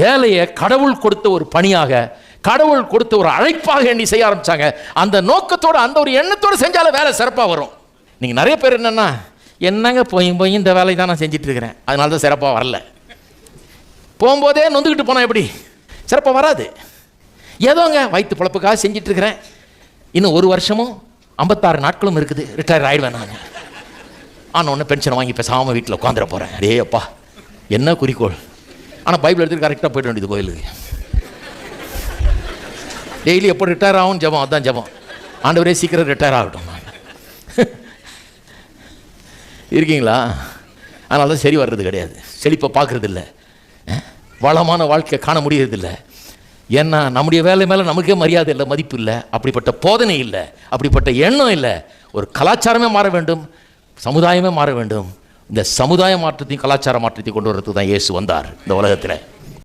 வேலையை கடவுள் கொடுத்த ஒரு பணியாக கடவுள் கொடுத்த ஒரு அழைப்பாக எண்ணி செய்ய ஆரம்பித்தாங்க அந்த நோக்கத்தோடு அந்த ஒரு எண்ணத்தோடு செஞ்சாலும் வேலை சிறப்பாக வரும். நீங்கள் நிறைய பேர் என்னென்னா என்னங்க போய் போய் இந்த வேலையை தான் நான் செஞ்சிட்ருக்கிறேன். அதனால தான் சிறப்பாக வரல. போகும்போதே நொந்துக்கிட்டு போனால் எப்படி? சிறப்பாக வராது. ஏதோங்க வயிற்று பிழப்புக்காக செஞ்சிட்ருக்கிறேன். இன்னும் ஒரு வருஷமும் ஐம்பத்தாறு நாட்களும் இருக்குது. ரிட்டையர் ஆகிடுவேன் நான். ஆனால் ஒன்று பென்ஷன் வாங்கி பேசாமல் வீட்டில் உட்காந்துட போகிறேன் டே அப்பா என்ன குறிக்கோள்? ஆனால் பைபிள் எடுத்துட்டு கரெக்டாக போயிட வேண்டியது கோயிலுக்கு. டெய்லி எப்போ ரிட்டையர் ஆகும் ஜபம் அதான் ஜபம். ஆண்டவரே சீக்கிரம் ரிட்டையர் ஆகட்டும். இருக்கீங்களா? அதனால தான் சரி வர்றது கிடையாது. செழிப்பை பார்க்குறதில்ல. இல்லை வளமான வாழ்க்கையை காண முடியறதில்ல. ஏன்னா நம்முடைய வேலை மேலே நமக்கே மரியாதை இல்லை மதிப்பு இல்லை. அப்படிப்பட்ட போதனை இல்லை. அப்படிப்பட்ட எண்ணம் இல்லை. ஒரு கலாச்சாரமே மாற வேண்டும். சமுதாயமே மாற வேண்டும். இந்த சமுதாய மாற்றத்தையும் கலாச்சார மாற்றத்தையும் கொண்டு வரதுக்கு தான் இயேசு வந்தார் இந்த உலகத்தில்.